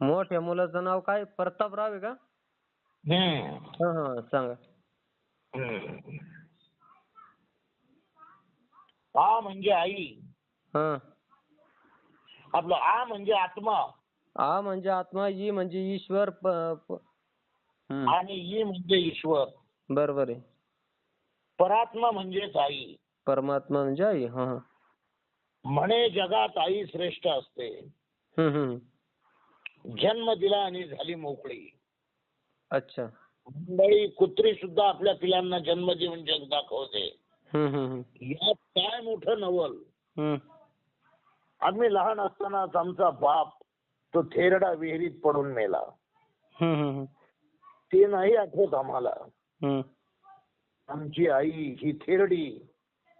मोठ्या मुलाचं नाव काय? प्रतापराव आहे का? हम्म. हा हा सांगा. हम्म. आ म्हणजे आई. हा. आपलं आ म्हणजे आत्मा. आ म्हणजे आत्मा ई म्हणजे ईश्वर प प- हम्म. आणि ई म्हणजे ईश्वर. बरोबर आहे. परात्मा म्हणजेच आई. परमात्मा म्हणजे आई हा हा. म्हणे जगात आई श्रेष्ठ असते. हम्म हम्म. जन्म दिला आणि झाली मोकळी. अच्छा. मंडळी कुत्री सुद्धा आपल्या पिलांना जन्म देऊन जग दाखवते. यात काय मोठं नवल? हम्म. आम्ही लहान असतानाच आमचा बाप तो थेरडा विहिरीत पडून मेला ते नाही आठवत आम्हाला. आमची आई ही थेरडी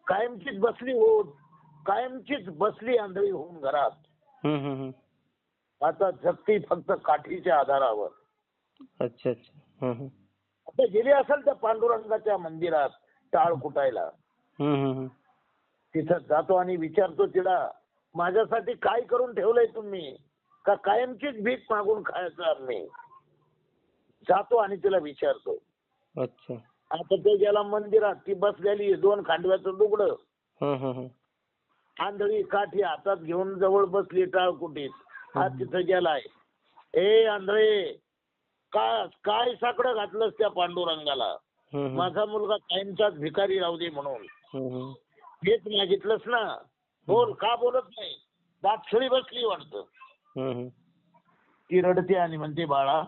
कायमचीच बसली होत कायमचीच बसली आंधळी होऊन घरात. आता जगती फक्त काठीच्या आधारावर. अच्छा अच्छा. आता गेली असेल त्या पांडुरंगाच्या मंदिरात टाळ कुटायला. तिथं जातो आणि विचारतो तिला माझ्यासाठी काय करून ठेवलंय तुम्ही? का कायमचीच भीक मागून खायचं आम्ही? जातो आणि तिला विचारतो. अच्छा. आता ते गेला मंदिरात ती बसलेली दोन खांडव्याचं दुगडं. आंधळी काठी हातात घेऊन जवळ बसली टाळकुटीत. हा तिथं गेलाय ए आंधळे का काय साकडं घातलंस त्या पांडुरंगाला. माझा मुलगा कायमचाच भिकारी राहू दे म्हणून. हेच मागितलंस ना बोल का बोलत नाही दातखिळी बसली वाटतं. ती रडते आणि म्हणते बाळा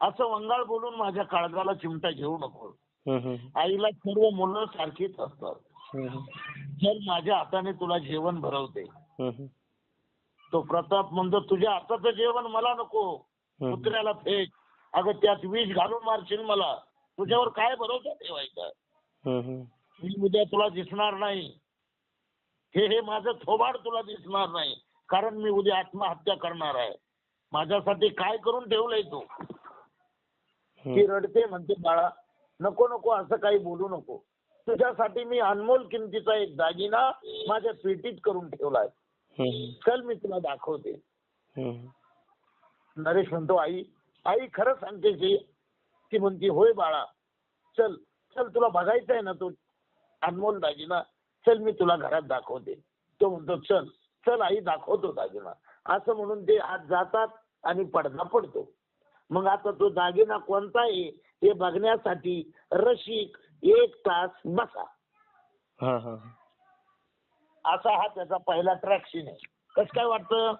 असं वंगाळ बोलून माझ्या काळजाला चिमटा घेऊ नको. आईला सर्व मुलं सारखीच असतात. चल माझ्या हाताने तुला जेवण भरवते. तो प्रताप म्हणतो तुझ्या हाताचं जेवण मला नको. कुत्र्याला फेक. अगं त्यात विष घालून मारशील मला. तुझ्यावर काय भरोसा ठेवायचा. मी उद्या तुला दिसणार नाही. हे हे माझं थोबाड तुला दिसणार नाही. कारण मी उद्या आत्महत्या करणार आहे. माझ्यासाठी काय करून ठेवलंय तू? ती रडते म्हणते बाळा नको नको असं काही बोलू नको. तुझ्यासाठी मी अनमोल किमतीचा एक दागिना माझ्या पेटीत करून ठेवलाय. चल मी तुला दाखवते. नरेश म्हणतो आई आई खरं सांगते की ती म्हणते होय बाळा चल चल तुला बघायचं आहे ना तो अनमोल दागिना चल मी तुला घरात दाखवते. तो म्हणतो चल चल आई दाखवतो दागिना असं म्हणून ते आज जातात आणि पडदा पडतो. मग आता तो दागिना कोणता आहे हे बघण्यासाठी रसिक एक तास बसा. हा हा. असा हा त्याचा पहिला ट्रॅक्शन आहे. कसं काय वाटतं?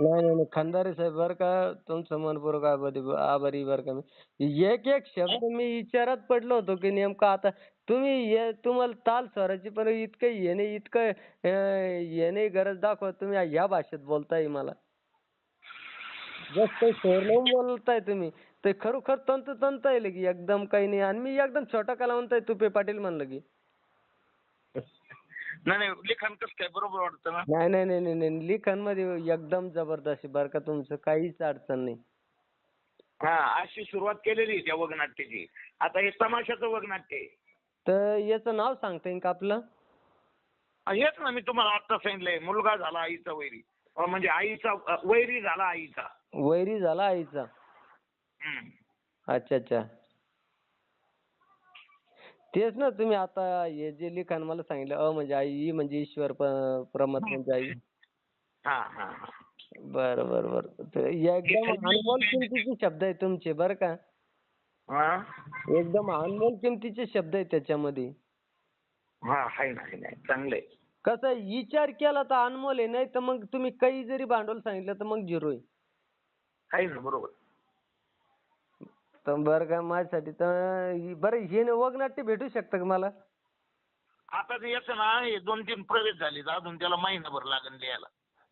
नाही नाही नाही. खंदारे साहेब बर का तुमचं मनपूर्वक आभारी आभारी बर का. मी एक एक शब्द मी विचारात पडलो होतो की नेमकं आता तुम्ही हे तुम्हाला ताल स्वराची पण इतकं हे नाही इतकं अं, हे नाही गरज दाखवत तुम्ही ह्या भाषेत बोलताय मला. जास्त स्वर लावून बोलताय तुम्ही ते खरोखर तंत तंत आहे लगी. एकदम काही नाही. आणि मी एकदम छोटा कलावंत आहे तुपे पाटील म्हणलं की. नाही नाही लिखाण कसं काय? बरोबर वाटतं ना? नाही नाही नाही नाही नाही. लिखाणमध्ये एकदम जबरदस्त आहे बरं का तुमचं. काहीच अडचण नाही. हा अशी सुरुवात केलेली त्या वगनाट्याची. आता हे तमाशाचं वगनाट्य आहे. तर याचं नाव सांगता येईल का आपलं? हेच ना मी तुम्हाला आता सांगितलंय. मुलगा झाला आईचा वैरी. अं, म्हणजे आईचा अं, वैरी झाला आईचा. वैरी झाला आईचा. हम्म. अच्छा अच्छा. तेच ना तुम्ही आता हे जे लिखाण मला सांगितलं अ म्हणजे आई ई म्हणजे ईश्वर प- परमात्मा म्हणजे आई. हा हा हा. बरं बरं बरं. एकदम अनमोल किमतीचे शब्द आहे तुमचे बरं का? हा? एकदम अनमोल किमतीचे शब्द आहेत त्याच्यामध्ये. हा आहे ना चांगलंय. कसं विचार केला तर अनमोल आहे नाही तर मग तुम्ही काही जरी भांडवल सांगितलं तर मग झिरो आहे. बरोबर. तर बरं का माझ्यासाठी तर बरं हे न- वगनाट्य भेटू शकतं का मला? आता ते याचं ना हे दोन तीन प्रवेश झाले अजून त्याला महिनाभर लागेल लिहायला.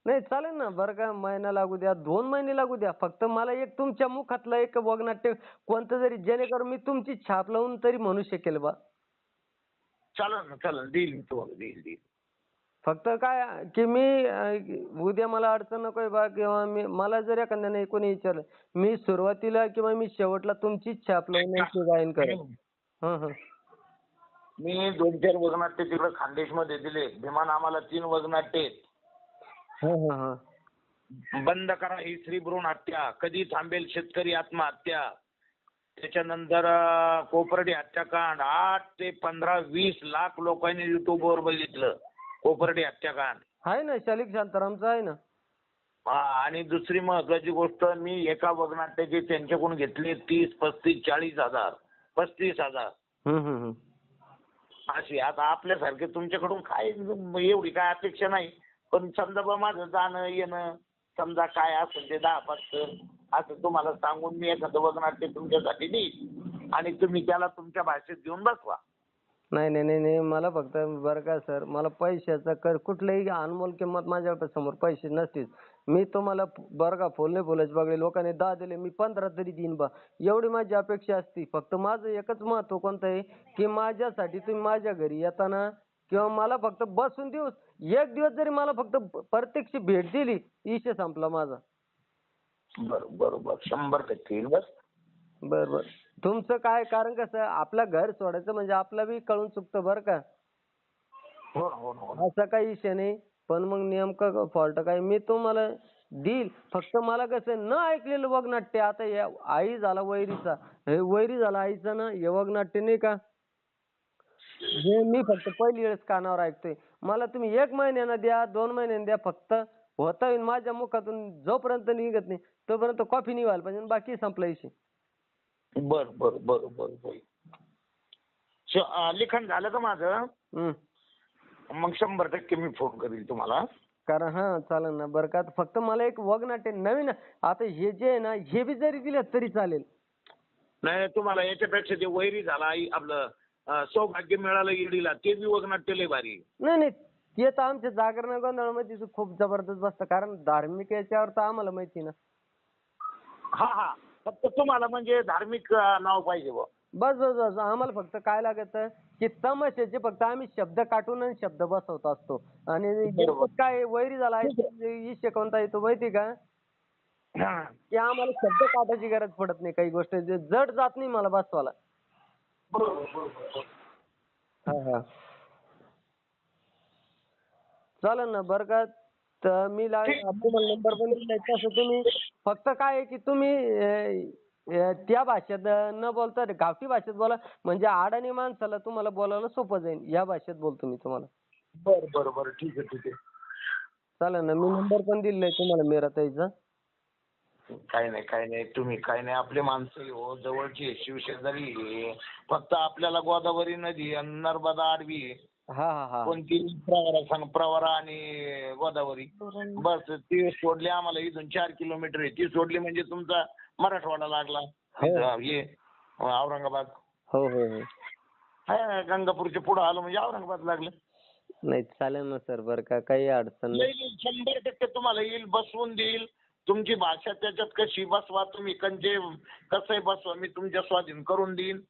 नाही चालेल ना बरं का महिना लागू द्या दोन महिने लागू द्या फक्त मला एक तुमच्या मुखातलं एक वगनाट्य कोणतं जरी जेणेकरून मी तुमची छाप लावून तरी म्हणू शकेल बा. चालेल ना चालेल देईल मी तुम्हाला देईल देईल. फक्त काय की मी अं, उद्या मला अडचण नकोय बा किंवा मी मला जर एखाद्याने कोणी विचारलं मी सुरुवातीला किंवा मी शेवटला तुमचीच छाप लावण्याची गायन करेन. हं हं. मी दोन चार वगनाट्य तिकडे खानदेशमध्ये दिले. भीमान आम्हाला तीन वगनाट्य हं हं हं. बंद करा ही स्त्री भ्रूण हत्या. कधी थांबेल शेतकरी आत्महत्या? त्याच्यानंतर अं, कोपर्डी हत्याकांड. आठ ते पंधरा वीस लाख लोकांनी युट्यूबवर बघितलं. कोपर्डी हत्याकांड. आहे ना शालिक शांतारामचं आहे ना. हा, आणि दुसरी महत्वाची गोष्ट मी एका वगनाट्याचे त्यांच्याकडून घेतले तीस पस्तीस चाळीस हजार. पस्तीस हजार. हम्म, हम्म, हम्म. अशी आता आपल्यासारखे तुमच्याकडून काय एवढी काय अपेक्षा नाही. पण समजा बा माझं जाणं येणं समजा काय असेल ते दहा पाच असं तुम्हाला सांगून मी एखादं वगनाट्य तुमच्यासाठी देईन. आणि तुम्ही त्याला तुमच्या भाषेत घेऊन बसवा. नाही नाही नाही नाही. मला फक्त बरं का सर मला पैशाचं कर कुठलंही अनमोल किंमत माझ्यासमोर पैसे नसतील. मी तुम्हाला बरं का फुल नाही बोलायचे बघले लोकांनी दहा दिले मी पंधरा तरी देईन बा. एवढी माझी अपेक्षा असती. फक्त माझं एकच महत्त्व कोणतं आहे? की माझ्यासाठी तुम्ही माझ्या घरी येताना किंवा मला फक्त बसून दिवस एक दिवस जरी मला फक्त प्रत्यक्ष भेट दिली विषय संपला माझा. बरं बरोबर. शंभर टक्के. येईल बस? बर बर. तुमचं काय? कारण कसं आपलं घर सोडायचं म्हणजे आपलं बी कळून चुकतं बरं का. हो हो हो. असा काही विषय नाही. पण मग नेमकं फॉल्ट काय? मी तुम्हाला देईल फक्त मला कसं न ऐकलेलं वगनाट्य आता या आई झाला वैरीचा. हे वैरी झाला आईचा ना हे वगनाट्य नाही का? हे मी फक्त पहिली वेळेस कानावर ऐकतोय. मला तुम्ही एक महिन्यानं द्या दोन महिन्यानं द्या फक्त होता येईल माझ्या मुखातून जोपर्यंत निघत नाही तोपर्यंत कॉफी नाही व्हायला पाहिजे आणि बाकी संपला विषय. बर बर बर बर बर. श- अं, लिखाण झालं का माझं? हम्म. मग शंभर टक्के मी फोन करील तुम्हाला. कारण हा चालेल ना. बरं का फक्त मला एक वगनाट्य नवीन आता हे जे आहे ना हे बी जरी दिलं तरी चालेल. नाही तुम्हाला याच्यापेक्षा जे वैरी झाला आई आपलं अं, सौभाग्य मिळालं ईडीला ते बी वगनाट्य लय भारी. नाही नाही ते तर आमच्या जागरण गोंधळामध्ये खूप जबरदस्त बसतं कारण धार्मिक याच्यावर तर आम्हाला माहिती ना. हा हा. फक्त तुम्हाला म्हणजे धार्मिक अं, नाव पाहिजे बुवा. बस बस बस. आम्हाला फक्त काय लागत? की तमाशाचे फक्त आम्ही शब्द काटून आणि शब्द बसवत असतो. आणि बरोबर. काय वैरी झाला विषय कोणता येतो माहिती का? हा. की आम्हाला शब्द काटायची गरज पडत नाही काही गोष्ट. जे जड जात नाही मला बसवायला. बरोबर, बरोबर. हा हा. चालेल ना बरं का? तर मी नंबर पण दिलाय तसं तुम्ही फक्त काय आहे की तुम्ही त्या भाषेत न बोलता गावठी भाषेत बोला. म्हणजे अडाणी माणसाला तुम्हाला बोलायला सोपं जाईल. या भाषेत बोलतो मी तुम्हाला. बरं बरं बरं. ठीक आहे ठीक आहे. चालेल ना मी नंबर पण दिलाय तुम्हाला मेराताईचा. काही नाही काही नाही. तुम्ही काही नाही आपले माणसं आहे हो. जवळची आहे, शिवशेजारी आहे. फक्त आपल्याला गोदावरी नदी आणि नर्मदा आडवी आहे. हा हा हा. कोणती प्रवारा सांग प्रवारा आणि गोदावरी. बस ती सोडली आम्हाला इथून चार किलोमीटर आहे. ती सोडली म्हणजे तुमचा मराठवाडा लागला. हो. इथं हे औरंगाबाद. हो हो हो. हा, गंगापूरच्या पुढे आलो म्हणजे औरंगाबाद लागलं. नाही चालेल ना सर बरं का काही अडचण नाही. शंभर टक्के तुम्हाला येईल बसवून देईल. तुमची भाषा त्याच्यात कशी बसवा तुम्ही कंचे कसं बसवा मी तुमच्या स्वाधीन करून देईन.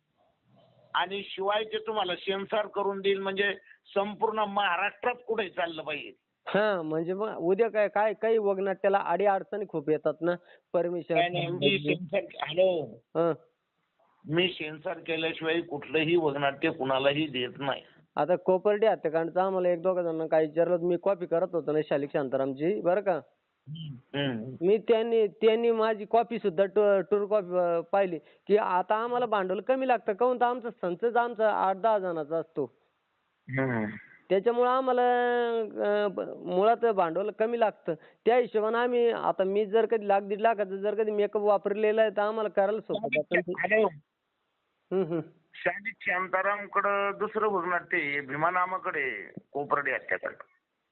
आणि शिवाय ते तुम्हाला सेन्सर करून देईल म्हणजे संपूर्ण महाराष्ट्रात कुठे चाललं पाहिजे? हा म्हणजे मग उद्या काय काय काही वगनाट्याला अडी अडचणी खूप येतात ना काय नाही मी परमिशन सेन्सर हॅलो. हा. मी सेन्सर केल्याशिवाय कुठलंही वगनाट्य कुणालाही देत नाही. आता कोपर्डी हत्याकांडचं आम्हाला एक दोघा जणांना काही विचारलं मी कॉपी करत होतो ना शालिक शांतारामची बरं का. मी त्यांनी त्यांनी माझी कॉपी सुद्धा टूर कॉपी पाहिली. की आता आम्हाला भांडवल कमी लागतं. काहून? तर आमचा संचच आमचा आठ दहा जणांचा असतो. त्याच्यामुळं आम्हाला मुळात भांडवल कमी लागतं. त्या हिशोबाने आम्ही आता मी जर कधी लाख दीड लाखाचा जर कधी मेकअप वापरलेला आहे तर आम्हाला करायला सोपं ते. शालिक शांतारामकडं दुसरं वगनाट्य आहे भीमानामाकडे कोपर्डी हत्याकांड.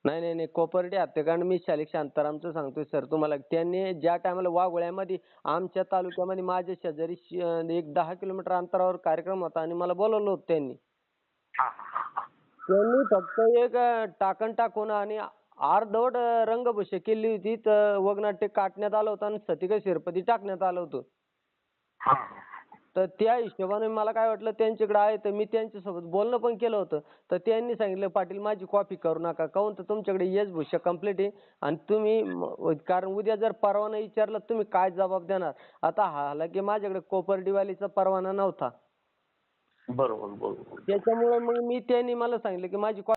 नाही नाही नाही. कोपर्डी हत्याकांड मी शालिक शांतारामचं सांगतोय सर. तुम्हाला त्यांनी ज्या टायमाला वाघोळ्यामध्ये आमच्या तालुक्यामध्ये माझ्या शेजारी श- एक दहा किलोमीटर अंतरावर कार्यक्रम होता आणि मला बोलवलं होतं त्यांनी. हा, हा, हा. त्यांनी फक्त एक अं, टाकण टाकून आणि अर्धवट अं, रंगभूषा केली होती. तर वगनाट्य काढण्यात आलं होतं आणि सतिका शिरपती टाकण्यात आलं होतं. हा. तर त्या हिशोबाने मला काय वाटलं त्यांच्याकडे आहे तर मी त्यांच्यासोबत बोलणं पण केलं होतं. तर त्यांनी सांगितलं पाटील माझी कॉपी करू नका. काहून तर तुमच्याकडे वेशभूषा कंप्लीट आहे आणि तुम्ही कारण उद्या जर परवाना विचारला तुम्ही काय जबाब देणार? आता हालाकी माझ्याकडे कोपर्डीवालीचा परवाना नव्हता. बरोबर बरोबर. त्याच्यामुळे मग मी त्यांनी मला सांगितलं की माझी